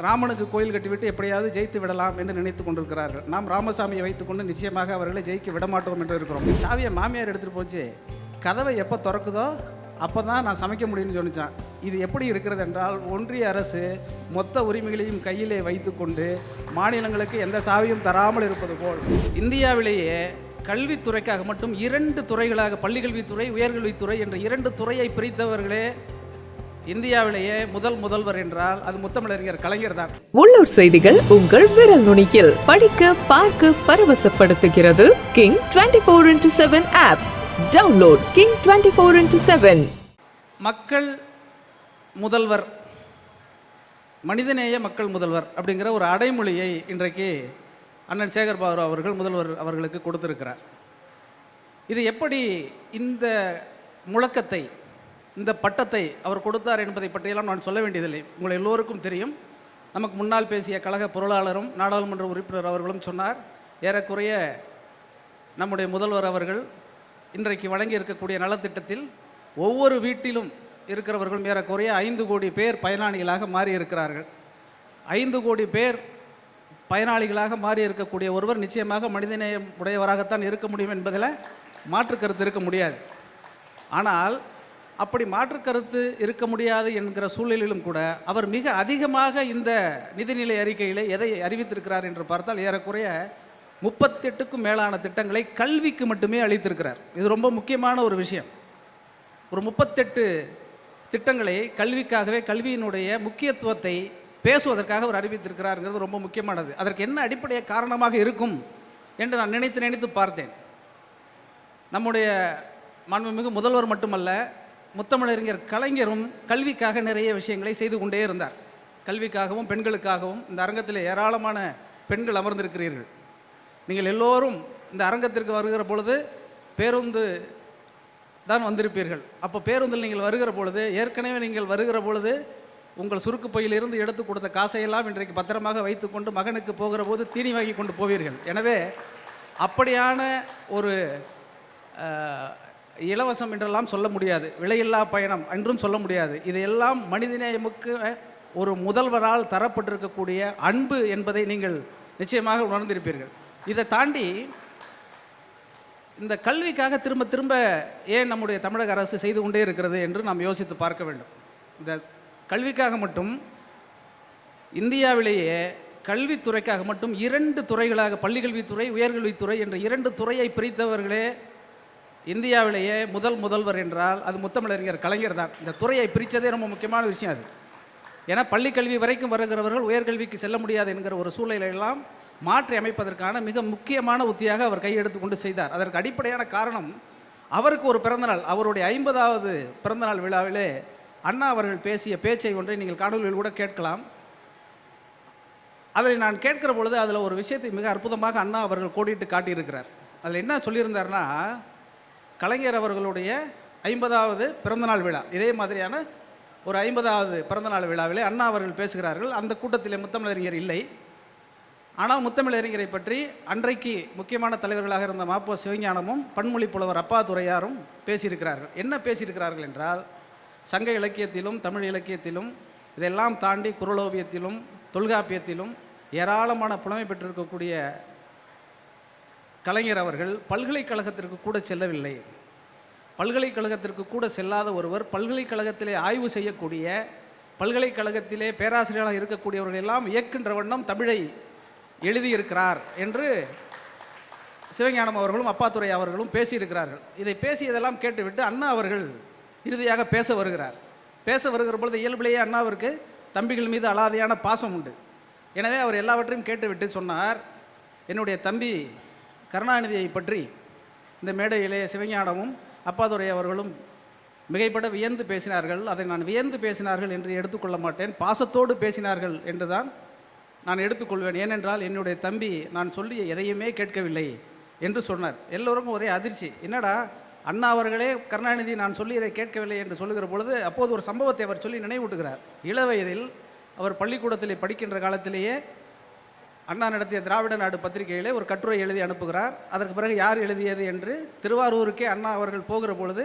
ராமனுக்கு கோயில் கட்டிவிட்டு எப்படியாவது ஜெயித்து விடலாம் என்று நினைத்து கொண்டிருக்கிறார்கள். நாம் ராமசாமியை வைத்துக்கொண்டு நிச்சயமாக அவர்களை ஜெயிக்க விடமாட்டோம் என்று இருக்கிறோம். சாவியை மாமியார் எடுத்துகிட்டு போச்சு. கதவை எப்போ திறக்குதோ அப்போ தான் நான் சமைக்க முடியும்னு சொன்னிச்சான். இது எப்படி இருக்கிறது என்றால் ஒன்றிய அரசு மொத்த உரிமைகளையும் கையிலே வைத்துக்கொண்டு மாநிலங்களுக்கு எந்த சாவியும் தராமல் இருப்பது போல் இந்தியாவிலேயே கல்வித்துறைக்காக மட்டும் இரண்டு துறைகளாக பள்ளிக்கல்வித்துறை உயர்கல்வித்துறை என்ற இரண்டு துறையை பிரித்தவர்களே இந்தியாவிலேயே முதல் முதல்வர் என்றால் அது முத்தமிழறிஞர் கலைஞர் தான். உள்ளூர் செய்திகள் உங்கள் விரல் நுனியில் படிக்க பார்க்க பரவசப்படுத்துகிறது. King twenty four into seven app download King twenty four into seven மக்கள் முதல்வர் மனிதநேய மக்கள் முதல்வர் அப்படிங்கிற ஒரு அடைமொழியை இன்றைக்கு அண்ணன் சேகர் பாபு அவர்கள் முதல்வர் அவர்களுக்கு கொடுத்திருக்கிறார். இது எப்படி இந்த முழக்கத்தை இந்த பட்டத்தை அவர் கொடுத்தார் என்பதை பற்றியெல்லாம் நான் சொல்ல வேண்டியதில்லை. உங்கள் எல்லோருக்கும் தெரியும். நமக்கு முன்னால் பேசிய கழக பொருளாளரும் நாடாளுமன்ற உறுப்பினர் அவர்களும் சொன்னார் ஏறக்குறைய நம்முடைய முதல்வர் அவர்கள் இன்றைக்கு வழங்கி இருக்கக்கூடிய நலத்திட்டத்தில் ஒவ்வொரு வீட்டிலும் இருக்கிறவர்களும் ஏறக்குறைய ஐந்து கோடி பேர் பயனாளிகளாக மாறி இருக்கிறார்கள் ஐந்து கோடி பேர் பயனாளிகளாக மாறி இருக்கக்கூடிய ஒருவர் நிச்சயமாக மனிதநேயம் உடையவராகத்தான் இருக்க முடியும் என்பதில் மாற்று கருத்து இருக்க முடியாது. ஆனால் அப்படி மாற்று கருத்து இருக்க முடியாது என்கிற சூழலிலும் கூட அவர் மிக அதிகமாக இந்த நிதிநிலை அறிக்கையில் எதை அறிவித்திருக்கிறார் என்று பார்த்தால் ஏறக்குறைய முப்பத்தெட்டுக்கும் மேலான திட்டங்களை கல்விக்கு மட்டுமே அளித்திருக்கிறார். இது ரொம்ப முக்கியமான ஒரு விஷயம். ஒரு முப்பத்தெட்டு திட்டங்களை கல்விக்காகவே கல்வியினுடைய முக்கியத்துவத்தை பேசுவதற்காக அவர் அறிவித்திருக்கிறாருங்கிறது ரொம்ப முக்கியமானது. அதற்கு என்ன அடிப்படைய காரணமாக இருக்கும் என்று நான் நினைத்து நினைத்து பார்த்தேன். நம்முடைய மாண்புமிகு முதல்வர் மட்டுமல்ல முத்தமிழறிஞர் கலைஞரும் கல்விக்காக நிறைய விஷயங்களை செய்து கொண்டே இருந்தார். கல்விக்காகவும் பெண்களுக்காகவும் இந்த அரங்கத்தில் ஏராளமான பெண்கள் அமர்ந்திருக்கிறீர்கள். நீங்கள் எல்லோரும் இந்த அரங்கத்திற்கு வருகிற பொழுது பேருந்து தான் வந்திருப்பீர்கள். அப்போ பேருந்தில் நீங்கள் வருகிற பொழுது ஏற்கனவே நீங்கள் வருகிற பொழுது உங்கள் சுருக்கு பையிலிருந்து எடுத்து கொடுத்த காசையெல்லாம் இன்றைக்கு பத்திரமாக வைத்துக்கொண்டு மகனுக்கு போகிற போது தீனி வாங்கி கொண்டு போவீர்கள். எனவே அப்படியான ஒரு இலவசம் என்றெல்லாம் சொல்ல முடியாது. விலையில்லா பயணம் என்றும் சொல்ல முடியாது. இதையெல்லாம் மனிதநேயமுக்கு ஒரு முதல்வரால் தரப்பட்டிருக்கக்கூடிய அன்பு என்பதை நீங்கள் நிச்சயமாக உணர்ந்திருப்பீர்கள். இதை தாண்டி இந்த கல்விக்காக திரும்ப திரும்ப ஏன் நம்முடைய தமிழக அரசு செய்து கொண்டே இருக்கிறது என்று நாம் யோசித்து பார்க்க வேண்டும். இந்த கல்விக்காக மட்டும் இந்தியாவிலேயே கல்வித்துறைக்காக மட்டும் இரண்டு துறைகளாக பள்ளிக்கல்வித்துறை உயர்கல்வித்துறை என்ற இரண்டு துறையை பிரித்தவர்களே இந்தியாவிலேயே முதல் முதல்வர் என்றால் அது முத்தமிழறிஞர் கலைஞர் தான். இந்த துறையை பிரித்ததே ரொம்ப முக்கியமான விஷயம் அது. ஏன்னா பள்ளிக்கல்வி வரைக்கும் வருகிறவர்கள் உயர்கல்விக்கு செல்ல முடியாது என்கிற ஒரு சூழலெல்லாம் மாற்றி அமைப்பதற்கான மிக முக்கியமான உத்தியாக அவர் கையெடுத்து கொண்டு செய்தார். அதற்கு அடிப்படையான காரணம் அவருக்கு ஒரு பிறந்தநாள் அவருடைய ஐம்பதாவது பிறந்தநாள் விழாவிலே அண்ணா அவர்கள் பேசிய பேச்சை ஒன்றை நீங்கள் காணொலியில் கூட கேட்கலாம். அதில் நான் கேட்கிற பொழுது அதில் ஒரு விஷயத்தை மிக அற்புதமாக அண்ணா அவர்கள் கோடிட்டு காட்டியிருக்கிறார். அதில் என்ன சொல்லியிருந்தார்னா கலைஞர் அவர்களுடைய ஐம்பதாவது பிறந்தநாள் விழா. இதே மாதிரியான ஒரு ஐம்பதாவது பிறந்தநாள் விழாவிலே அண்ணா அவர்கள் பேசுகிறார்கள். அந்த கூட்டத்திலே முத்தமிழறிஞர் இல்லை. ஆனால் முத்தமிழறிஞரை பற்றி அன்றைக்கு முக்கியமான தலைவர்களாக இருந்த மாப்போ சிவஞானமும் பன்மொழி புலவர் அப்பா துறையாரும் பேசியிருக்கிறார்கள். என்ன பேசியிருக்கிறார்கள் என்றால் சங்க இலக்கியத்திலும் தமிழ் இலக்கியத்திலும் இதெல்லாம் தாண்டி குரலோவியத்திலும் தொல்காப்பியத்திலும் ஏராளமான புலமை பெற்றிருக்கக்கூடிய கலைஞர் அவர்கள் பல்கலைக்கழகத்திற்கு கூட செல்லவில்லை. பல்கலைக்கழகத்திற்கு கூட செல்லாத ஒருவர் பல்கலைக்கழகத்திலே ஆய்வு செய்யக்கூடிய பல்கலைக்கழகத்திலே பேராசிரியராக இருக்கக்கூடியவர்கள் எல்லாம் இயக்கின்ற வண்ணம் தமிழை எழுதியிருக்கிறார் என்று சிவஞானம் அவர்களும் அப்பாத்துரை அவர்களும் பேசியிருக்கிறார்கள். இதை பேசியதெல்லாம் கேட்டுவிட்டு அண்ணா அவர்கள் இறுதியாக பேச வருகிறார். பேச வருகிற பொழுது இயல்பிலேயே அண்ணாவிற்கு தம்பிகள் மீது அலாதையான பாசம் உண்டு. எனவே அவர் எல்லாவற்றையும் கேட்டுவிட்டு சொன்னார் என்னுடைய தம்பி கருணாநிதியை பற்றி இந்த மேடையிலே சிவஞானமும் அப்பாதுரை அவர்களும் மிகைப்பட வியந்து பேசினார்கள். அதை நான் வியந்து பேசினார்கள் என்று எடுத்துக்கொள்ள மாட்டேன். பாசத்தோடு பேசினார்கள் என்று தான் நான் எடுத்துக்கொள்வேன். ஏனென்றால் என்னுடைய தம்பி நான் சொல்லி எதையுமே கேட்கவில்லை என்று சொன்னார். எல்லோருக்கும் ஒரே அதிர்ச்சி. என்னடா அண்ணா அவர்களே கருணாநிதி நான் சொல்லி இதை கேட்கவில்லை என்று சொல்லுகிற பொழுது அப்போது ஒரு சம்பவத்தை அவர் சொல்லி நினைவூட்டுகிறார். இளவயதில் அவர் பள்ளிக்கூடத்திலே படிக்கின்ற காலத்திலேயே அண்ணா நடத்திய திராவிட நாடு பத்திரிகையிலே ஒரு கட்டுரை எழுதி அனுப்புகிறார். அதற்கு பிறகு யார் எழுதியது என்று திருவாரூருக்கே அண்ணா அவர்கள் போகிற பொழுது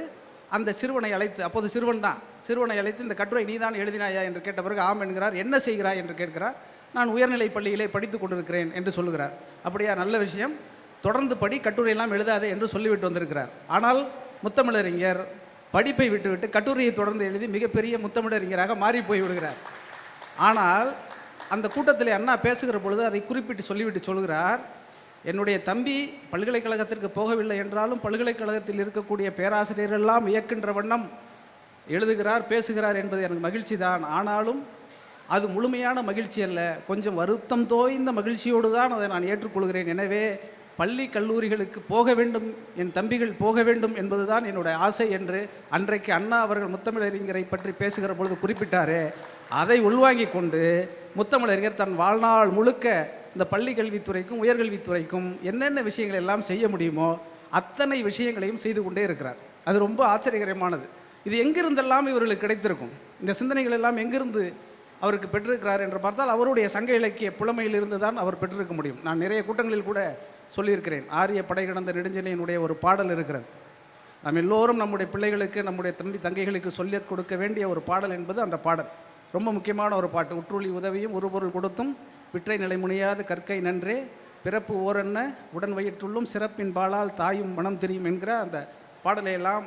அந்த சிறுவனை அழைத்து அப்போது சிறுவன் தான் சிறுவனை அழைத்து இந்த கட்டுரை நீதான் எழுதினாயா? என்று கேட்ட பிறகு ஆம் என்கிறார். என்ன செய்கிறாய்? என்று கேட்கிறார். நான் உயர்நிலை பள்ளியிலே படித்து கொண்டிருக்கிறேன் என்று சொல்லுகிறார். அப்படியா நல்ல விஷயம். தொடர்ந்து படி கட்டுரையெல்லாம் எழுதாதே என்று சொல்லிவிட்டு வந்திருக்கிறார். ஆனால் முத்தமிழறிஞர் படிப்பை விட்டுவிட்டு கட்டுரையை தொடர்ந்து எழுதி மிகப்பெரிய முத்தமிழறிஞராக மாறி போய் விடுகிறார் ஆனால் அந்த கூட்டத்தில் அண்ணா பேசுகிற பொழுது அதை குறிப்பிட்டு சொல்லிவிட்டு சொல்கிறார் என்னுடைய தம்பி பல்கலைக்கழகத்திற்கு போகவில்லை என்றாலும் பல்கலைக்கழகத்தில் இருக்கக்கூடிய பேராசிரியர்கள் எல்லாம் இயக்கின்ற வண்ணம் எழுதுகிறார் பேசுகிறார் என்பது எனக்கு மகிழ்ச்சி தான் ஆனாலும் அது முழுமையான மகிழ்ச்சி அல்ல. கொஞ்சம் வருத்தம் தோய்ந்த மகிழ்ச்சியோடு தான் அதை நான் ஏற்றுக்கொள்கிறேன். எனவே பள்ளி கல்லூரிகளுக்கு போக வேண்டும் என் தம்பிகள் போக வேண்டும் என்பதுதான் என்னுடைய ஆசை என்று அன்றைக்கு அண்ணா அவர்கள் முத்தமிழறிஞரை பற்றி பேசுகிற பொழுது குறிப்பிட்டாரே. அதை உள்வாங்கிக் கொண்டு முத்தமிழறிஞர் தன் வாழ்நாள் முழுக்க இந்த பள்ளி கல்வித்துறைக்கும் உயர்கல்வித்துறைக்கும் என்னென்ன விஷயங்கள் எல்லாம் செய்ய முடியுமோ அத்தனை விஷயங்களையும் செய்து கொண்டே இருக்கிறார். அது ரொம்ப ஆச்சரியகரமானது. இது எங்கிருந்தெல்லாம் இவர்களுக்கு கிடைத்திருக்கும்? இந்த சிந்தனைகள் எல்லாம் எங்கிருந்து அவருக்கு பெற்றிருக்கிறார் என்று பார்த்தால் அவருடைய சங்க இலக்கிய புலமையிலிருந்து தான் அவர் பெற்றிருக்க முடியும். நான் நிறைய கூட்டங்களில் கூட சொல்லியிருக்கிறேன். ஆரிய படை கடந்த நெடுஞ்செழியனுடைய ஒரு பாடல் இருக்கிறது. நாம் எல்லோரும் நம்முடைய பிள்ளைகளுக்கு நம்முடைய தம்பி தங்கைகளுக்கு சொல்லிக் கொடுக்க வேண்டிய ஒரு பாடல் என்பது அந்த பாடல். ரொம்ப முக்கியமான ஒரு பாட்டு. உற்றுளி உதவியும் ஒரு பொருள் கொடுத்தும் விற்றை நிலைமுனையாது கற்கை நன்றே. பிறப்பு ஓரென்ன உடன் வயிற்றுள்ளும் சிறப்பின் பாலால் தாயும் மனம் தெரியும் என்கிற அந்த பாடலை எல்லாம்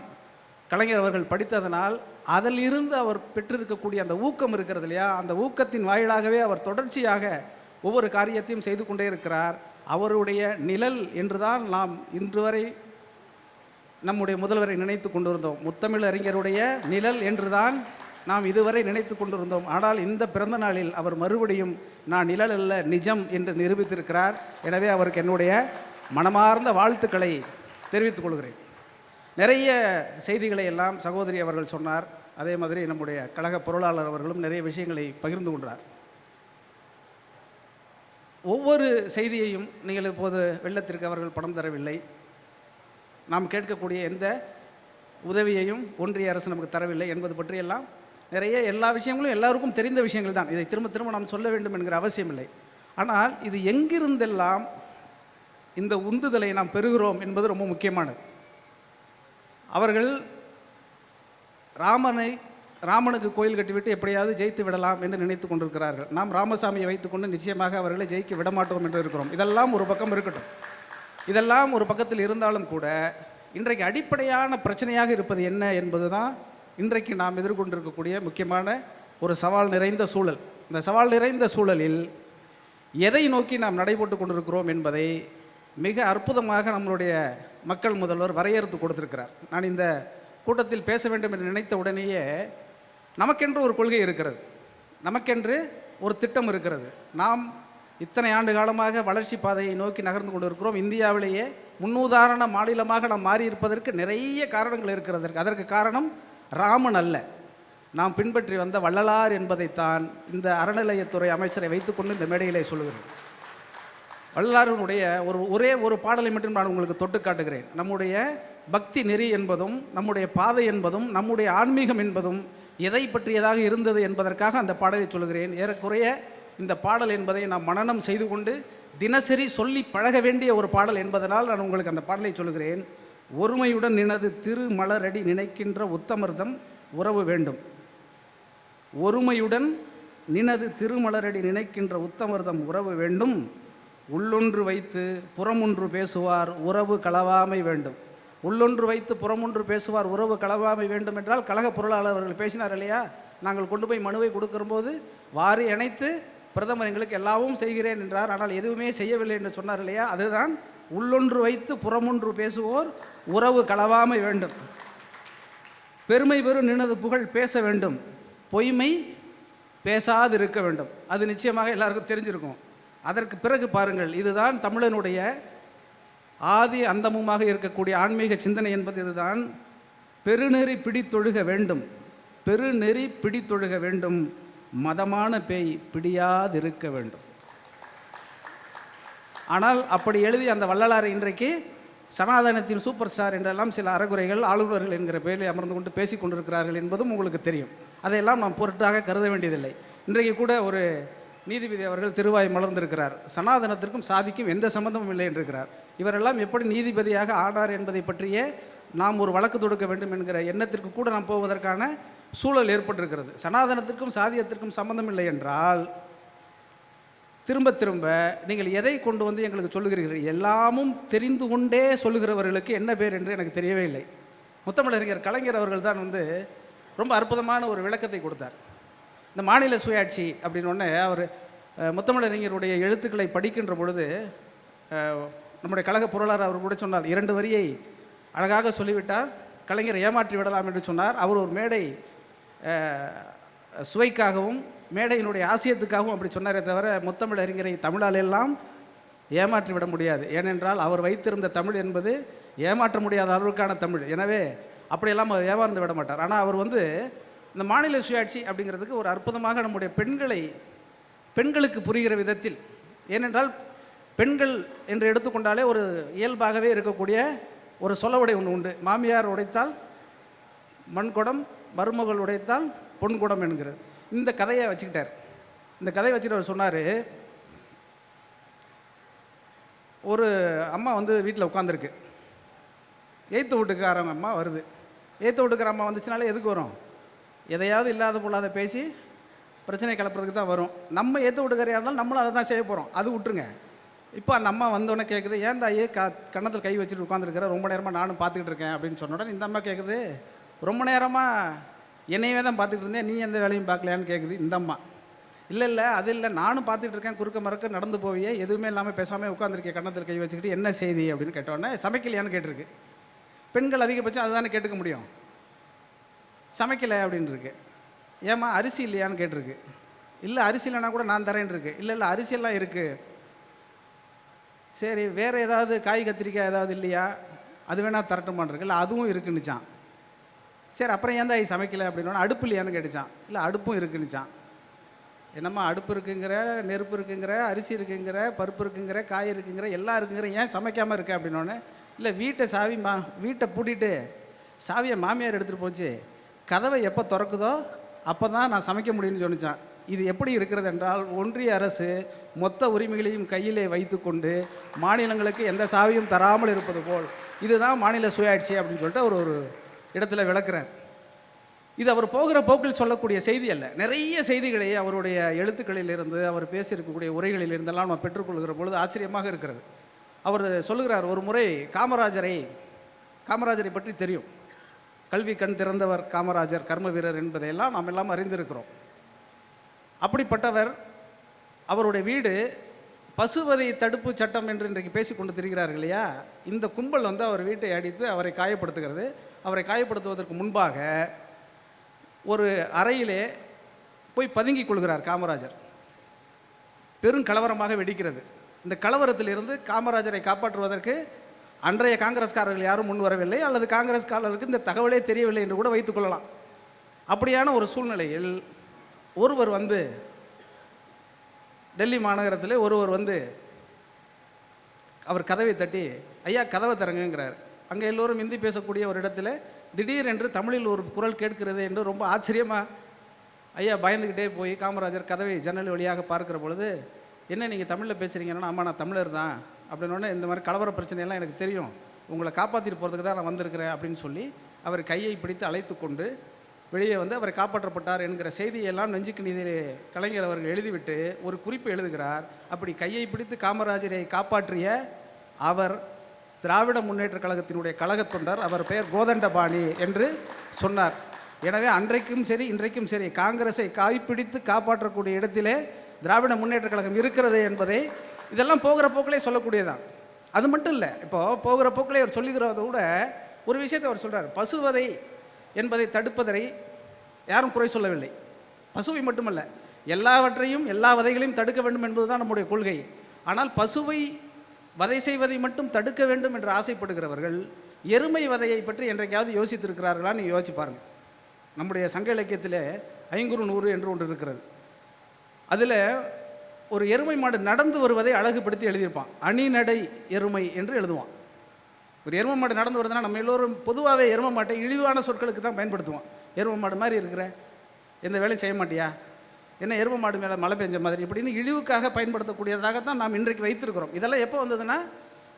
கலைஞர் அவர்கள் படித்ததனால் அதிலிருந்து அவர் பெற்றிருக்கக்கூடிய அந்த ஊக்கம் இருக்கிறது இல்லையா? அந்த ஊக்கத்தின் வாயிலாகவே அவர் தொடர்ச்சியாக ஒவ்வொரு காரியத்தையும் செய்து கொண்டே இருக்கிறார். அவருடைய நிழல் என்றுதான் நாம் இன்று வரை நம்முடைய முதல்வரை நினைத்து கொண்டிருந்தோம். முத்தமிழ் அறிஞருடைய நிழல் என்றுதான் நாம் இதுவரை நினைத்து கொண்டிருந்தோம். ஆனால் இந்த பிறந்த நாளில் அவர் மறுபடியும் நான் நிழல் அல்ல நிஜம் என்று நிரூபித்திருக்கிறார். எனவே அவருக்கு என்னுடைய மனமார்ந்த வாழ்த்துக்களை தெரிவித்துக் கொள்கிறேன். நிறைய செய்திகளை எல்லாம் சகோதரி அவர்கள் சொன்னார். அதே மாதிரி நம்முடைய கழக பொருளாளர் அவர்களும் நிறைய விஷயங்களை பகிர்ந்து கொண்டார். ஒவ்வொரு செய்தியையும் நீங்கள் இப்போது வெள்ளத்திற்கு அவர்கள் பணம் தரவில்லை. நாம் கேட்கக்கூடிய எந்த உதவியையும் ஒன்றிய அரசு நமக்கு தரவில்லை என்பது பற்றியெல்லாம் நிறைய எல்லா விஷயங்களும் எல்லாருக்கும் தெரிந்த விஷயங்கள் தான். இதை திரும்ப திரும்ப நாம் சொல்ல வேண்டும் என்கிற அவசியமில்லை. ஆனால் இது எங்கிருந்தெல்லாம் இந்த உந்துதலை நாம் பெறுகிறோம் என்பது ரொம்ப முக்கியமானது. அவர்கள் ராமனை ராமனுக்கு கோயில் கட்டிவிட்டு எப்படியாவது ஜெயித்து விடலாம் என்று நினைத்து கொண்டிருக்கிறார்கள். நாம் ராமசாமியை வைத்துக்கொண்டு நிச்சயமாக அவர்களை ஜெயிக்க விடமாட்டோம் என்று இருக்கிறோம். இதெல்லாம் ஒரு பக்கம் இருக்கட்டும். இதெல்லாம் ஒரு பக்கத்தில் இருந்தாலும் கூட இன்றைக்கு அடிப்படையான பிரச்சனையாக இருப்பது என்ன என்பது தான் இன்றைக்கு நாம் எதிர்கொண்டிருக்கக்கூடிய முக்கியமான ஒரு சவால் நிறைந்த சூழல். இந்த சவால் நிறைந்த சூழலில் எதை நோக்கி நாம் நடைபோட்டு கொண்டிருக்கிறோம் என்பதை மிக அற்புதமாக நம்மளுடைய மக்கள் முதல்வர் வரையறுத்து கொடுத்திருக்கிறார். நான் இந்த கூட்டத்தில் பேச வேண்டும் என்று நினைத்த உடனேயே நமக்கென்று ஒரு கொள்கை இருக்கிறது. நமக்கென்று ஒரு திட்டம் இருக்கிறது. நாம் இத்தனை ஆண்டு காலமாக வளர்ச்சி பாதையை நோக்கி நகர்ந்து கொண்டிருக்கிறோம். இந்தியாவிலேயே முன்னுதாரண மாநிலமாக நாம் மாறி இருப்பதற்கு நிறைய காரணங்கள் இருக்கிறது. அதற்கு காரணம் ராமன் அல்ல. நாம் பின்பற்றி வந்த வள்ளலார் என்பதைத்தான் இந்த அறநிலையத்துறை அமைச்சரை வைத்துக்கொண்டு இந்த மேடையிலே சொல்கிறேன் வள்ளலாருடைய ஒரு ஒரே ஒரு பாடலை மட்டும் நான் உங்களுக்கு தொட்டு காட்டுகிறேன். நம்முடைய பக்தி நெறி என்பதும் நம்முடைய பாதை என்பதும் நம்முடைய ஆன்மீகம் என்பதும் எதை பற்றியதாக இருந்தது என்பதற்காக அந்த பாடலை சொல்கிறேன் ஏறக்குறைய இந்த பாடல் என்பதை நாம் மனனம் செய்து கொண்டு தினசரி சொல்லி பழக வேண்டிய ஒரு பாடல் என்பதனால் நான் உங்களுக்கு அந்த பாடலை சொல்கிறேன் ஒருமையுடன் நினது திருமலரடி நினைக்கின்ற உத்தமர்தம் உறவு வேண்டும். ஒருமையுடன் நினது திருமலரடி நினைக்கின்ற உத்தமர்தம் உறவு வேண்டும். உள்ளொன்று வைத்து புறமொன்று பேசுவார் உறவு களவாமை வேண்டும். உள்ளொன்று வைத்து புறமொன்று பேசுவார் உறவு களவாமை வேண்டும் என்றால் கழக பொருளாளர் அவர்கள் பேசினார் இல்லையா? நாங்கள் கொண்டு போய் மனுவை கொடுக்கும்போது வாரி இணைத்து பிரதமர் எங்களுக்கு எல்லாவும் செய்கிறேன் என்றார். ஆனால் எதுவுமே செய்யவில்லை என்று சொன்னார் இல்லையா? அதுதான் உள்ளொன்று வைத்து புறமொன்று பேசுவோர் உறவு களவாமை வேண்டும். பெருமை பெறும் நினது புகழ் பேச வேண்டும். பொய்மை பேசாது இருக்க வேண்டும். அது நிச்சயமாக எல்லாருக்கும் தெரிஞ்சிருக்கும். அதற்கு பிறகு பாருங்கள் இதுதான் தமிழனுடைய ஆதி அந்தமுமாக இருக்கக்கூடிய ஆன்மீக சிந்தனை என்பது இதுதான். பெருநெறி பிடித்தொழுக வேண்டும். பெருநெறி பிடித்தொழுக வேண்டும். மதமான பேய் பிடியாதிருக்க வேண்டும். ஆனால் அப்படி எழுதி அந்த வள்ளலாரை இன்றைக்கு சனாதனத்தின் சூப்பர் ஸ்டார் என்றெல்லாம் சில அறகுறைகள் ஆளுநர்கள் என்கிற பெயரில் அமர்ந்து கொண்டு பேசி கொண்டிருக்கிறார்கள் என்பதும் உங்களுக்கு தெரியும். அதையெல்லாம் நாம் பொருட்டாக கருத வேண்டியதில்லை. இன்றைக்கு கூட ஒரு நீதிபதி அவர்கள் திருவாய் மலர்ந்திருக்கிறார். சனாதனத்திற்கும் சாதிக்கும் எந்த சம்பந்தமும் இல்லை என்றிருக்கிறார். இவரெல்லாம் எப்படி நீதிபதியாக ஆனார் என்பதை பற்றியே நாம் ஒரு வழக்கு தொடுக்க வேண்டும் என்கிற எண்ணத்திற்கு கூட நாம் போவதற்கான சூழல் ஏற்பட்டிருக்கிறது. சனாதனத்திற்கும் சாதியத்திற்கும் சம்பந்தம் இல்லை என்றால் திரும்ப திரும்ப நீங்கள் எதை கொண்டு வந்து எங்களுக்கு சொல்லுகிறீர்கள்? எல்லாமும் தெரிந்து கொண்டே சொல்லுகிறவர்களுக்கு என்ன பேர் என்று எனக்கு தெரியவே இல்லை. முத்தமிழறிஞர் கலைஞர் அவர்கள் தான் வந்து ரொம்ப அற்புதமான ஒரு விளக்கத்தை கொடுத்தார். இந்த மாநில சுயாட்சி அப்படின்னு ஒன்று அவர் முத்தமிழறிஞருடைய எழுத்துக்களை படிக்கின்ற பொழுது நம்முடைய கழக பொருளாளர் அவர் கூட சொன்னார் இரண்டு வரியை அழகாக சொல்லிவிட்டார் கலைஞரை ஏமாற்றி விடலாம் என்று சொன்னார். அவர் ஒரு மேடை சுவைக்காகவும் மேடையினுடைய ஆசியத்துக்காகவும் அப்படி சொன்னாரே தவிர முத்தமிழ் அறிஞரை தமிழாலெல்லாம் ஏமாற்றி விட முடியாது. ஏனென்றால் அவர் வைத்திருந்த தமிழ் என்பது ஏமாற்ற முடியாத அளவுக்கான தமிழ். எனவே அப்படியெல்லாம் அவர் ஏமாந்து விட மாட்டார். ஆனால் அவர் வந்து இந்த மாநில சுயாட்சி அப்படிங்கிறதுக்கு ஒரு அற்புதமாக நம்முடைய பெண்களை பெண்களுக்கு புரிகிற விதத்தில் ஏனென்றால் பெண்கள் என்று எடுத்துக்கொண்டாலே ஒரு இயல்பாகவே இருக்கக்கூடிய ஒரு சொலவுடை ஒன்று உண்டு. மாமியார் உடைத்தால் மண்குடம் மருமகள் உடைத்தால் பொன்குடம் என்கிறது. இந்த கதையை வச்சுக்கிட்டார். இந்த கதையை வச்சுட்டு அவர் சொன்னார் ஒரு அம்மா வந்து வீட்டில் உட்காந்துருக்கு எய்த்து வீட்டுக்காரங்க அம்மா வருது. எய்த்து வீட்டுக்கார அம்மா வந்துச்சுனாலே எதுக்கு வரும்? எதையாவது இல்லாத பொல்லாத பேசி பிரச்சனை கிளப்புறதுக்கு தான் வரும். நம்ம ஏற்ற வீட்டுக்காரியாக இருந்தாலும் நம்மளும் அதை தான் செய்ய போகிறோம் அது விட்டுருங்க. இப்போ அந்த அம்மா வந்தோடனே கேட்குது ஏன் தாயே க கண்ணத்தில் கை வச்சுட்டு உட்காந்துருக்கிற ரொம்ப நேரமாக நானும் பார்த்துக்கிட்டு இருக்கேன். அப்படின்னு சொன்ன உடனே இந்த அம்மா கேட்குது ரொம்ப நேரமாக என்னையவே தான் பார்த்துட்டு இருந்தேன். நீ எந்த வேலையும் பார்க்கலையான்னு கேட்குது இந்த அம்மா. இல்லை இல்லை அது இல்லை. நானும் பார்த்துட்டு இருக்கேன். குறுக்க மறக்க நடந்து போவியே. எதுவுமே இல்லாமல் பேசாமல் உட்காந்துருக்கேன் கண்ணத்தில் கை வச்சுக்கிட்டு என்ன செய்தி அப்படின்னு கேட்டோடனே சமைக்கலையான்னு கேட்டிருக்கு. பெண்கள் அதிகபட்சம் அதுதானே கேட்டுக்க முடியும். சமைக்கலை அப்படின்னு இருக்கு ஏம்மா அரிசி இல்லையான்னு கேட்டிருக்கு. இல்லை அரிசி இல்லைனா கூட நான் தரேன் இருக்கு இல்லை இல்லை அரிசியெல்லாம் இருக்குது சரி வேறு ஏதாவது காய் கத்திரிக்காய் ஏதாவது இல்லையா? அது வேணால் தரட்டுமான் இருக்கு இல்லை அதுவும் இருக்குன்னுச்சான் சரி அப்புறம் ஏன் தான் சமைக்கலை அப்படின்னா அடுப்பு இல்லையான்னு கேட்டுச்சான். இல்லை அடுப்பும் இருக்குன்னுச்சான். என்னம்மா அடுப்பு இருக்குங்கிற நெருப்பு இருக்குங்கிற அரிசி இருக்குங்கிற பருப்பு இருக்குங்கிற காய் இருக்குங்கிற எல்லாம் இருக்குங்கிற ஏன் சமைக்காமல் இருக்க அப்படின்னோடனே இல்லை வீட்டை சாவி மா வீட்டை பூட்டிட்டு சாவியை மாமியார் எடுத்துகிட்டு போச்சு. கதவை எப்போ திறக்குதோ அப்போ தான் நான் சமைக்க முடியும்னு சொன்னிச்சான். இது எப்படி இருக்கிறது என்றால் ஒன்றிய அரசு மொத்த உரிமைகளையும் கையிலே வைத்துக்கொண்டு மாநிலங்களுக்கு எந்த சாவியும் தராமல் இருப்பது போல். இதுதான் மாநில சுயாட்சி அப்படின்னு சொல்லிட்டு அவர் ஒரு இடத்துல விளக்குறார். இது அவர் போகிற போக்கில் சொல்லக்கூடிய செய்தி அல்ல. நிறைய செய்திகளை அவருடைய எழுத்துக்களிலிருந்து அவர் பேசியிருக்கக்கூடிய உரைகளிலிருந்தெல்லாம் நம்ம பெற்றுக்கொள்கிற பொழுது ஆச்சரியமாக இருக்கிறது. அவர் சொல்லுகிறார் ஒரு முறை காமராஜரை காமராஜரை பற்றி தெரியும். கல்வி கண் திறந்தவர் காமராஜர் கர்ம வீரர் என்பதையெல்லாம் நாம் எல்லாம் அறிந்திருக்கிறோம். அப்படிப்பட்டவர் அவருடைய வீடு பசுவதை தடுப்பு சட்டம் என்று இன்றைக்கு பேசிக்கொண்டு திரிகிறார்கள் இல்லையா? இந்த கும்பல் வந்து அவர் வீட்டை அடித்து அவரை காயப்படுத்துகிறது. அவரை காயப்படுத்துவதற்கு முன்பாக ஒரு அறையிலே போய் பதுங்கிக் கொள்கிறார் காமராஜர். பெரும் கலவரமாக வெடிக்கிறது. இந்த கலவரத்திலிருந்து காமராஜரை காப்பாற்றுவதற்கு அன்றைய காங்கிரஸ்காரர்கள் யாரும் முன் வரவில்லை அல்லது காங்கிரஸ்காரர்களுக்கு இந்த தகவலே தெரியவில்லை என்று கூட வைத்துக்கொள்ளலாம் அப்படியான ஒரு சூழ்நிலையில் ஒருவர் வந்து டெல்லி மாநகரத்தில் ஒருவர் வந்து அவர் கதவை தட்டி ஐயா கதவை திறங்குங்கிறார். அங்கே எல்லோரும் இந்தி பேசக்கூடிய ஒரு இடத்துல திடீரென்று தமிழில் ஒரு குரல் கேட்கிறது என்று ரொம்ப ஆச்சரியமாக ஐயா பயந்துக்கிட்டே போய் காமராஜர் கதவை ஜன்னல் வழியாக பார்க்குற பொழுது என்ன நீங்கள் தமிழில் பேசுகிறீங்கன்னா ஆமாம் நான் தமிழர் தான். அப்படின்னோடனே இந்த மாதிரி கலவர பிரச்சனையெல்லாம் எனக்கு தெரியும். உங்களை காப்பாற்றிட்டு போகிறதுக்கு தான் நான் வந்திருக்கிறேன் அப்படின்னு சொல்லி அவர் கையை பிடித்து அழைத்து கொண்டு வெளியே வந்து அவர் காப்பாற்றப்பட்டார் என்கிற செய்தியெல்லாம் நெஞ்சுக்கு நீதியிலே கலைஞர் அவர்கள் எழுதிவிட்டு ஒரு குறிப்பு எழுதுகிறார். அப்படி கையை பிடித்து காமராஜரை காப்பாற்றிய அவர் திராவிட முன்னேற்ற கழகத்தினுடைய கழகத் தொண்டர் அவர் பெயர் கோதண்டபாணி என்று சொன்னார். எனவே அன்றைக்கும் சரி இன்றைக்கும் சரி காங்கிரஸை காய்ப்பிடித்து காப்பாற்றக்கூடிய இடத்திலே திராவிட முன்னேற்ற கழகம் இருக்கிறது என்பதை இதெல்லாம் போகிற போக்கிலே சொல்லக்கூடியதான் அது மட்டும் இல்லை இப்போ போகிற போக்கிலே அவர் சொல்லுகிறத விட ஒரு விஷயத்தை அவர் சொல்கிறார் பசுவதை என்பதை தடுப்பதை யாரும் குறை சொல்லவில்லை. பசுவை மட்டுமல்ல எல்லாவற்றையும் எல்லா வதைகளையும் தடுக்க வேண்டும் என்பதுதான் நம்முடைய கொள்கை. ஆனால் பசுவை வதை செய்வதை மட்டும் தடுக்க வேண்டும் என்று ஆசைப்படுகிறவர்கள் எருமை வதையை பற்றி என்றைக்காவது யோசித்திருக்கிறார்களா நீங்கள் யோசிச்சு பாருங்கள் நம்முடைய சங்க இலக்கியத்தில் ஐங்குறு நூறு என்று ஒன்று இருக்கிறது. அதில் ஒரு எருமை மாடு நடந்து வருவதை அழகுபடுத்தி எழுதியிருப்பான். அணிநடை எருமை என்று எழுதுவான். ஒரு எருமை மாடு நடந்து வருதுன்னா நம்ம எல்லோரும் பொதுவாகவே எருமை மாட்டை இழிவான சொற்களுக்கு தான் பயன்படுத்துவோம். எருமை மாடு மாதிரி இருக்கிற எந்த வேலையும் செய்ய மாட்டியா? என்ன எருமை மாடு மேலே மழை பெஞ்ச மாதிரி இப்படின்னு இழிவுக்காக பயன்படுத்தக்கூடியதாக தான் நாம் இன்றைக்கு வைத்திருக்கிறோம். இதெல்லாம் எப்போ வந்ததுன்னா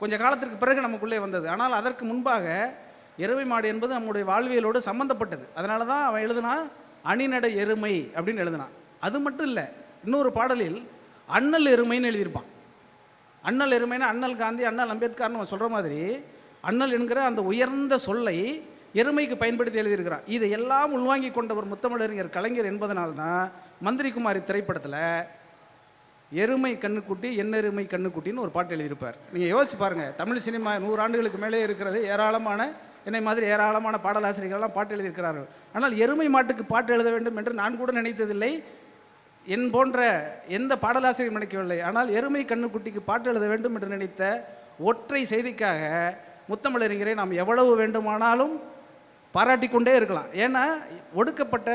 கொஞ்சம் காலத்திற்கு பிறகு நமக்குள்ளே வந்தது. ஆனால் அதற்கு முன்பாக எருமை மாடு என்பது நம்முடைய வாழ்வியலோடு சம்மந்தப்பட்டது அதனால தான் அவன் எழுதுனா அணிநடை எருமை அப்படின்னு எழுதினான். அது மட்டும் இல்லை இன்னொரு பாடலில் அண்ணல் எருமைன்னு எழுதியிருப்பான். அண்ணல் எருமைன்னா அண்ணல் காந்தி அண்ணல் அம்பேத்கர்னு அவன் சொல்கிற மாதிரி அண்ணல் என்கிற அந்த உயர்ந்த சொல்லை எருமைக்கு பயன்படுத்தி எழுதியிருக்கிறான். இதை எல்லாம் உள்வாங்கி கொண்ட ஒரு முத்தமிழறிஞர் கலைஞர் என்பதனால்தான் மந்திரி குமாரி திரைப்படத்தில் எருமை கண்ணுக்குட்டி எண்ணெருமை கண்ணுக்குட்டின்னு ஒரு பாட்டு எழுதியிருப்பார். நீங்கள் யோசிச்சு பாருங்கள் தமிழ் சினிமா நூறு ஆண்டுகளுக்கு மேலே இருக்கிறது ஏராளமான என்னை மாதிரி ஏராளமான பாடலாசிரியர்கள்லாம் பாட்டு எழுதியிருக்கிறார்கள். ஆனால் எருமை மாட்டுக்கு பாட்டு எழுத வேண்டும் என்று நான் கூட நினைத்ததில்லை. என் போன்ற எந்த பாடலாசிரியர் நினைக்கவில்லை. ஆனால் எருமை கண்ணுக்குட்டிக்கு பாட்டு எழுத வேண்டும் என்று நினைத்த ஒற்றை செய்திக்காக முத்தமிழறிஞரை நாம் எவ்வளவு வேண்டுமானாலும் பாராட்டிக் கொண்டே இருக்கலாம். ஏன்னா ஒடுக்கப்பட்ட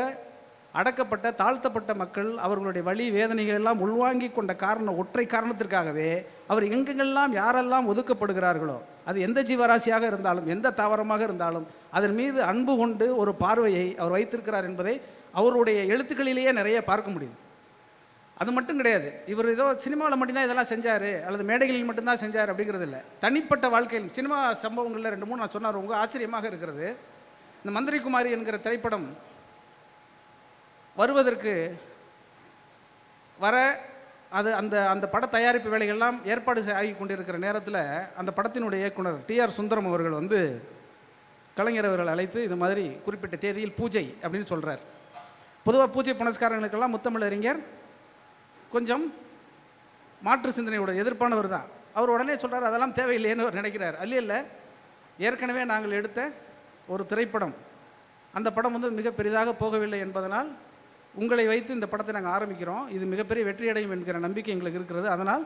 அடக்கப்பட்ட தாழ்த்தப்பட்ட மக்கள் அவர்களுடைய வழி வேதனைகள் எல்லாம் உள்வாங்கி கொண்ட காரணம் ஒற்றை காரணத்திற்காகவே அவர் எங்கெங்கெல்லாம் யாரெல்லாம் ஒதுக்கப்படுகிறார்களோ அது எந்த ஜீவராசியாக இருந்தாலும் எந்த தாவரமாக இருந்தாலும் அதன் மீது அன்பு கொண்டு ஒரு பார்வையை அவர் வைத்திருக்கிறார் என்பதை அவருடைய எழுத்துக்களிலேயே நிறைய பார்க்க முடியும் அது மட்டும் கிடையாது. இவர் ஏதோ சினிமாவில் மட்டும்தான் இதெல்லாம் செஞ்சார் அல்லது மேடைகளில் மட்டும்தான் செஞ்சார் அப்படிங்கிறது இல்லை. தனிப்பட்ட வாழ்க்கையில் சினிமா சம்பவங்களில் ரெண்டு மூணு நான் சொன்னார் ரொம்ப ஆச்சரியமாக இருக்கிறது. இந்த மந்திரி குமாரி என்கிற திரைப்படம் வருவதற்கு வர அது அந்த அந்த பட தயாரிப்பு வேலைகள்லாம் ஏற்பாடு ஆகி கொண்டிருக்கிற நேரத்தில் அந்த படத்தினுடைய இயக்குனர் டிஆர் சுந்தரம் அவர்கள் வந்து கலைஞர் அவர்கள் அழைத்து இது மாதிரி குறிப்பிட்ட தேதியில் பூஜை அப்படின்னு சொல்கிறார் பொதுவாக பூஜை புனஸ்காரங்களுக்கெல்லாம் முத்தமிழறிஞர் கொஞ்சம் மாற்று சிந்தனையோட எதிர்ப்பானவர் தான். அவர் உடனே சொல்கிறார் அதெல்லாம் தேவையில்லைன்னு அவர் நினைக்கிறார். அல்ல இல்லை ஏற்கனவே நாங்கள் எடுத்த ஒரு திரைப்படம். அந்த படம் வந்து மிக பெரிதாக போகவில்லை என்பதனால் உங்களை வைத்து இந்த படத்தை நாங்கள் ஆரம்பிக்கிறோம். இது மிகப்பெரிய வெற்றியடையும் என்கிற நம்பிக்கை எங்களுக்கு இருக்கிறது. அதனால்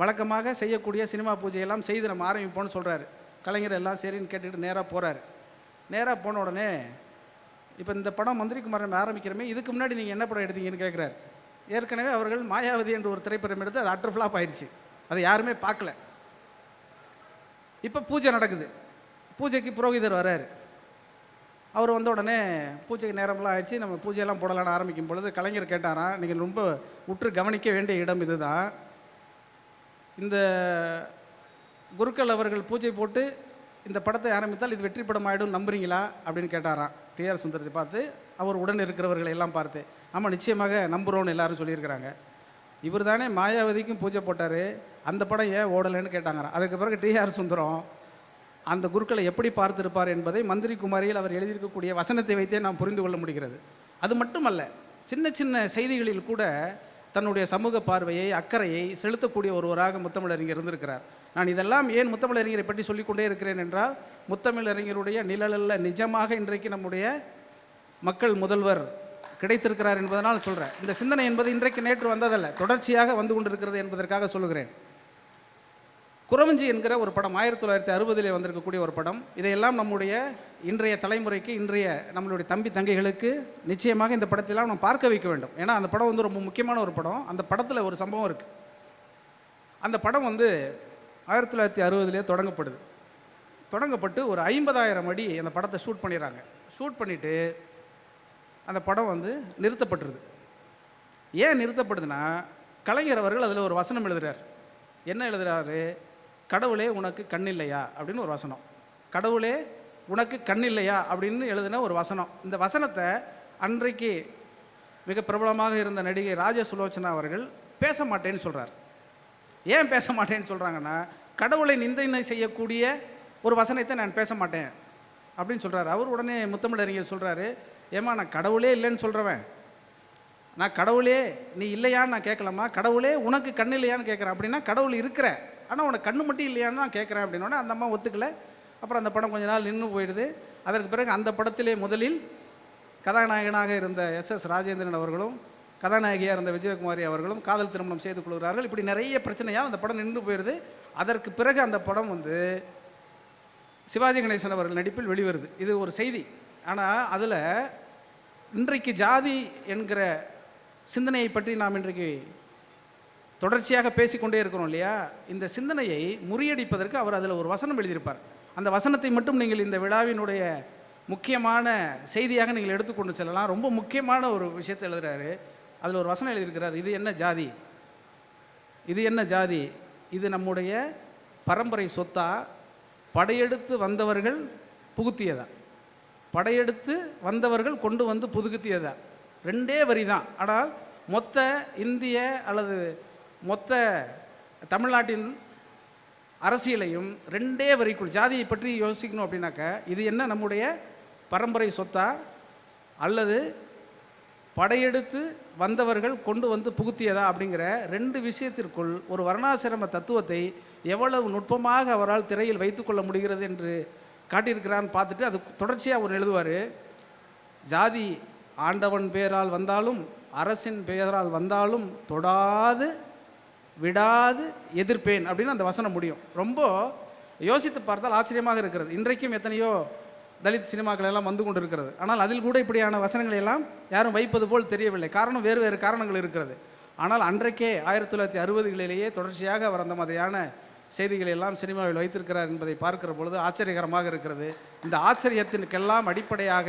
வழக்கமாக செய்யக்கூடிய சினிமா பூஜையெல்லாம் செய்து நம்ம ஆரம்பிப்போம்னு சொல்கிறாரு கலைஞர் எல்லாம் சரின்னு கேட்டுக்கிட்டு நேராக போகிறாரு நேராக போன உடனே இப்போ இந்த படம் மந்திரி நம்ம ஆரம்பிக்கிறோமே இதுக்கு முன்னாடி நீங்கள் என்ன படம் எடுத்தீங்கன்னு கேட்குறாரு ஏற்கனவே அவர்கள் மாயாவதி என்ற ஒரு திரைப்படம் எடுத்து அது அட்டர் ஃப்ளாப் ஆயிடுச்சு. அதை யாருமே பார்க்கல. இப்போ பூஜை நடக்குது. பூஜைக்கு புரோகிதர் வர்றாரு அவர் வந்த உடனே பூஜைக்கு நேரம்லாம் ஆயிடுச்சு. நம்ம பூஜையெல்லாம் போடலான்னு ஆரம்பிக்கும் பொழுது கலைஞர் கேட்டாராம் நீங்கள் ரொம்ப உற்று கவனிக்க வேண்டிய இடம் இதுதான். இந்த குருக்கள் அவர்கள் பூஜை போட்டு இந்த படத்தை ஆரம்பித்தால் இது வெற்றி படம் ஆகிடும் நம்புறீங்களா? அப்படின்னு கேட்டாராம். டிஆர் சுந்தரத்தை பார்த்து அவர் உடன் இருக்கிறவர்களை எல்லாம் பார்த்து. ஆமாம் நிச்சயமாக நம்புகிறோன்னு எல்லாரும் சொல்லியிருக்கிறாங்க. இவர் தானே மாயாவதிக்கும் பூஜை போட்டார். அந்த படம் ஏன் ஓடலைன்னு கேட்டாங்க அதுக்கு பிறகு டிஆர் சுந்தரம் அந்த குருக்களை எப்படி பார்த்திருப்பார் என்பதை மந்திரி குமாரியில் அவர் எழுதியிருக்கக்கூடிய வசனத்தை வைத்தே நாம் புரிந்து கொள்ள முடிகிறது. அது மட்டுமல்ல சின்ன சின்ன செய்திகளில் கூட தன்னுடைய சமூக பார்வையை அக்கறையை செலுத்தக்கூடிய ஒருவராக முத்தமிழறிஞர் இருந்திருக்கிறார். நான் இதெல்லாம் ஏன் முத்தமிழறிஞரை பற்றி சொல்லிக்கொண்டே இருக்கிறேன் என்றால் முத்தமிழறிஞருடைய நிழலில் நிஜமாக இன்றைக்கு நம்முடைய மக்கள் முதல்வர் கிடைத்திருக்கிறார் என்பதனால் சொல்கிறேன் இந்த சிந்தனை என்பது இன்றைக்கு நேற்று வந்ததல்ல தொடர்ச்சியாக வந்து கொண்டிருக்கிறது என்பதற்காக சொல்கிறேன் குறவஞ்சி என்கிற ஒரு படம் ஆயிரத்தி தொள்ளாயிரத்தி அறுபதிலே வந்திருக்கக்கூடிய ஒரு படம். இதையெல்லாம் நம்முடைய இன்றைய தலைமுறைக்கு இன்றைய நம்மளுடைய தம்பி தங்கைகளுக்கு நிச்சயமாக இந்த படத்தெல்லாம் நம்ம பார்க்க வைக்க வேண்டும். ஏன்னா அந்த படம் வந்து ரொம்ப முக்கியமான ஒரு படம். அந்த படத்தில் ஒரு சம்பவம் இருக்குது அந்த படம் வந்து ஆயிரத்தி தொள்ளாயிரத்தி அறுபதுலேயே தொடங்கப்படுது. தொடங்கப்பட்டு ஒரு ஐம்பதாயிரம் அடி அந்த படத்தை ஷூட் பண்ணிடுறாங்க. ஷூட் பண்ணிவிட்டு அந்த படம் வந்து நிறுத்தப்பட்டுருது. ஏன் நிறுத்தப்படுதுன்னா கலைஞர் அவர்கள் அதில் ஒரு வசனம் எழுதுகிறார் என்ன எழுதுகிறாரு கடவுளே உனக்கு கண் இல்லையா அப்படின்னு ஒரு வசனம். கடவுளே உனக்கு கண் இல்லையா அப்படின்னு எழுதின ஒரு வசனம். இந்த வசனத்தை அன்றைக்கு மிக பிரபலமாக இருந்த நடிகை ராஜ சுலோச்சனா அவர்கள் பேச மாட்டேன்னு சொல்கிறார் ஏன் பேச மாட்டேன்னு சொல்கிறாங்கன்னா கடவுளை நிந்தனை செய்யக்கூடிய ஒரு வசனத்தை நான் பேச மாட்டேன் அப்படின்னு சொல்கிறாரு அவர் உடனே முத்தமிழறிஞர் சொல்கிறாரு ஏமா நான் கடவுளே இல்லைன்னு சொல்கிறவன் நான் கடவுளே நீ இல்லையான்னு நான் கேட்கலாமா கடவுளே உனக்கு கண் இல்லையான்னு கேட்குறேன் அப்படின்னா கடவுள் இருக்கிற ஆனால் உனக்கு கண்ணு மட்டும் இல்லையான்னு நான் கேட்குறேன் அப்படின்னோடனே அந்த அம்மா ஒத்துக்கல. அப்புறம் அந்த படம் கொஞ்ச நாள் நின்று போயிடுது. அதற்கு பிறகு அந்த படத்திலே முதலில் கதாநாயகனாக இருந்த எஸ் எஸ் ராஜேந்திரன் அவர்களும் கதாநாயகியாக இருந்த விஜயகுமாரி அவர்களும் காதல் திருமணம் செய்து கொள்கிறார்கள். இப்படி நிறைய பிரச்சனையால் அந்த படம் நின்று போயிடுது. அதற்கு பிறகு அந்த படம் வந்து சிவாஜி கணேசன் அவர்கள் நடிப்பில் வெளிவருது. இது ஒரு செய்தி. ஆனால் அதில் இன்றைக்கு ஜாதி என்கிற சிந்தனையை பற்றி நாம் இன்றைக்கு தொடர்ச்சியாக பேசிக்கொண்டே இருக்கிறோம் இல்லையா? இந்த சிந்தனையை முறியடிப்பதற்கு அவர் அதில் ஒரு வசனம் எழுதியிருப்பார். அந்த வசனத்தை மட்டும் நீங்கள் இந்த விழாவினுடைய முக்கியமான செய்தியாக நீங்கள் எடுத்துக்கொண்டு செல்லலாம். ரொம்ப முக்கியமான ஒரு விஷயத்தை எழுதுகிறாரு அதில் ஒரு வசனம் எழுதியிருக்கிறார். இது என்ன ஜாதி? இது என்ன ஜாதி? இது நம்முடைய பரம்பரை சொத்தா? படையெடுத்து வந்தவர்கள் புகுத்தியதா? படையெடுத்து வந்தவர்கள் கொண்டு வந்து புதுகுத்தியதா ரெண்டே வரி தான் ஆனால் மொத்த இந்திய அல்லது மொத்த தமிழ்நாட்டின் அரசியலையும் ரெண்டே வரிக்குள் ஜாதியை பற்றி யோசிக்கணும் அப்படின்னாக்க இது என்ன நம்முடைய பரம்பரை சொத்தா? அல்லது படையெடுத்து வந்தவர்கள் கொண்டு வந்து புகுத்தியதா? அப்படிங்கிற ரெண்டு விஷயத்திற்குள் ஒரு வர்ணாசிரம தத்துவத்தை எவ்வளவு நுட்பமாக அவரால் திரையில் வைத்துக்கொள்ள முடிகிறது என்று காட்டியிருக்கிறான்னு பார்த்துட்டு அது தொடர்ச்சியாக அவர் எழுதுவார். ஜாதி ஆண்டவன் பெயரால் வந்தாலும் அரசின் பெயரால் வந்தாலும் தொடாது விடாது எதிர்ப்பேன் அப்படின்னு அந்த வசனம் முடியும். ரொம்ப யோசித்து பார்த்தால் ஆச்சரியமாக இருக்கிறது. இன்றைக்கும் எத்தனையோ தலித் சினிமாக்கள் எல்லாம் வந்து கொண்டு இருக்கிறது ஆனால் அதில் கூட இப்படியான வசனங்களை எல்லாம் யாரும் வைப்பது போல் தெரியவில்லை. காரணம் வேறு வேறு காரணங்கள் இருக்கிறது. ஆனால் அன்றைக்கே ஆயிரத்தி தொள்ளாயிரத்தி அறுபதுகளிலேயே தொடர்ச்சியாக அவர் அந்த மாதிரியான செய்திகளை எல்லாம் சினிமாவில் வைத்திருக்கிறார் என்பதை பார்க்கிற பொழுது ஆச்சரியகரமாக இருக்கிறது. இந்த ஆச்சரியத்திற்கெல்லாம் அடிப்படையாக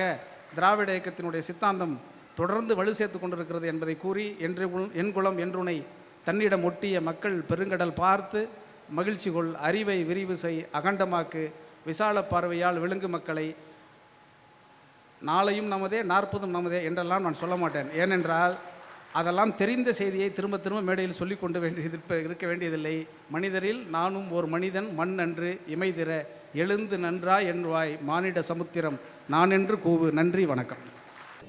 திராவிட இயக்கத்தினுடைய சித்தாந்தம் தொடர்ந்து வலு சேர்த்து கொண்டிருக்கிறது என்பதை கூறி என்று என் குலம் என்றுனை தன்னிடம் ஒட்டிய மக்கள் பெருங்கடல் பார்த்து மகிழ்ச்சி கொள் அறிவை விரிவு செய் அகண்டமாக்கு விசால பார்வையால் விழுங்கு மக்களை. நாளையும் நமதே நாற்பதும் நமதே என்றெல்லாம் நான் சொல்ல மாட்டேன். ஏனென்றால் அதெல்லாம் தெரிந்த செய்தியை திரும்ப திரும்ப மேடையில் சொல்லி கொண்டு வேண்டியது இருப்ப- இருக்க வேண்டியதில்லை. மனிதரில் நானும் ஒரு மனிதன் மண் அன்று இமைதிர எழுந்து நன்றா என்றுவாய் மானிட சமுத்திரம் நான் என்று கூவு. நன்றி வணக்கம்.